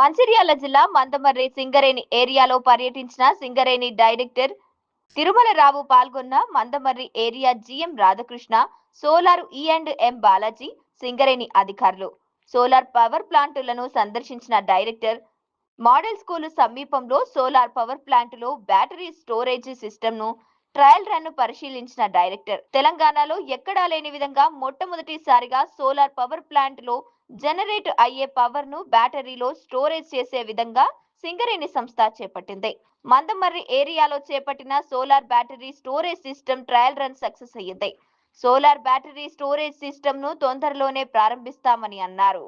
మంచిర్యాల జిల్లా మందమర్రి సింగరేణి ఏరియాలో పర్యటించిన సింగరేణి డైరెక్టర్ తిరుమలరావు పాల్గొన్న Mandamarri area GM Radhakrishna solar ఈ e and M Balaji Singareni అధికారులు. సోలార్ పవర్ ప్లాంటులను సందర్శించిన డైరెక్టర్ మోడల్ స్కూల్ సమీపంలో సోలార్ పవర్ ప్లాంటులో బ్యాటరీ స్టోరేజ్ సిస్టమ్ను ట్రయల్ రన్ను పరిశీలించిన డైరెక్టర్ తెలంగాణలో ఎక్కడా లేని విధంగా మొట్టమొదటిసారిగా సోలార్ పవర్ ప్లాంట్లో జనరేట్ అయ్యే పవర్ను బ్యాటరీలో స్టోరేజ్ చేసే విధంగా సింగరేణి సంస్థ చేపట్టింది. మందమర్రి ఏరియాలో చేపట్టిన solar battery storage system trial run success అయ్యింది. సోలార్ బ్యాటరీ స్టోరేజ్ సిస్టమ్ను తొందరలోనే ప్రారంభిస్తామని అన్నారు.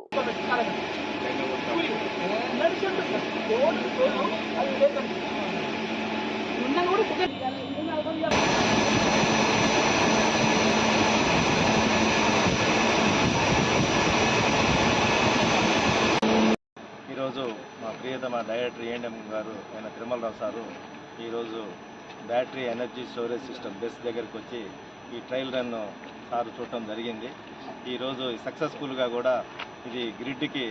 ఈరోజు మా ప్రియతమ డైరెక్టర్ ఏఎన్ఎం గారు ఆయన తిరుమలరావు సారు ఈరోజు battery energy storage system BESS దగ్గరికి వచ్చి ఈ ట్రయల్ రన్ సారు చూడటం జరిగింది. ఈరోజు సక్సెస్ఫుల్గా కూడా ఇది గ్రిడ్కి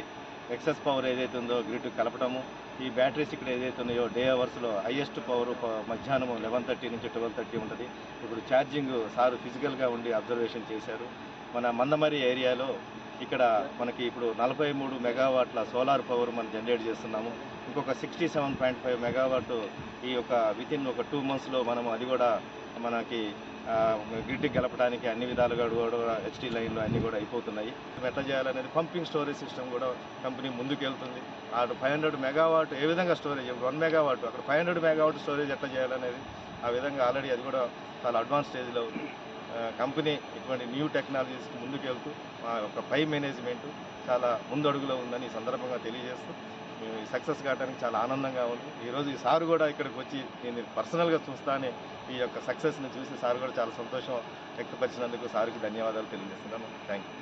ఎక్సెస్ పవర్ ఏదైతే ఉందో గ్రిడ్ కలపడము ఈ బ్యాటరీస్ ఇక్కడ ఏదైతే ఉన్నాయో డే అవర్స్లో హయ్యెస్ట్ పవర్ మధ్యాహ్నం లెవెన్ థర్టీ నుంచి ట్వెల్వ్ థర్టీ ఉంటుంది. ఇప్పుడు ఛార్జింగ్ సారు ఫిజికల్గా ఉండి అబ్జర్వేషన్ చేశారు. మన మందమరి ఏరియాలో ఇక్కడ మనకి ఇప్పుడు నలభై మూడు మెగావాట్ల సోలార్ పవర్ మనం జనరేట్ చేస్తున్నాము. ఇంకొక sixty seven point five megawatt ఈ యొక్క విత్ ఇన్ ఒక టూ మంత్స్లో మనం అది కూడా మనకి గ్రిడ్కి గెలపడానికి అన్ని విధాలుగా కూడా హెచ్టీ లైన్లు అన్నీ కూడా అయిపోతున్నాయి. ఎట్లా చేయాలనేది పంపింగ్ స్టోరేజ్ సిస్టమ్ కూడా కంపెనీ ముందుకు వెళ్తుంది ఫైవ్ హండ్రెడ్ మెగావాట్ ఏ విధంగా స్టోరేజ్ వన్ మెగావాట్ అక్కడ ఫైవ్ హండ్రెడ్ మెగావాట్ స్టోరేజ్ ఎట్లా చేయాలనేది ఆ విధంగా ఆల్రెడీ అది కూడా చాలా అడ్వాన్స్ స్టేజ్లో ఉంది కంపెనీ ఇటువంటి న్యూ టెక్నాలజీస్కి ముందుకెళ్తూ మా యొక్క పై మేనేజ్మెంట్ చాలా ముందడుగులో ఉందని ఈ సందర్భంగా తెలియజేస్తూ మేము ఈ సక్సెస్ కావడానికి చాలా ఆనందంగా ఉంది. ఈరోజు ఈ సార్ కూడా ఇక్కడికి వచ్చి నేను పర్సనల్గా చూస్తానే ఈ యొక్క సక్సెస్ని చూసి సార్ కూడా చాలా సంతోషం వ్యక్తపరిచినందుకు సార్కి ధన్యవాదాలు తెలియజేస్తున్నాను. Thank you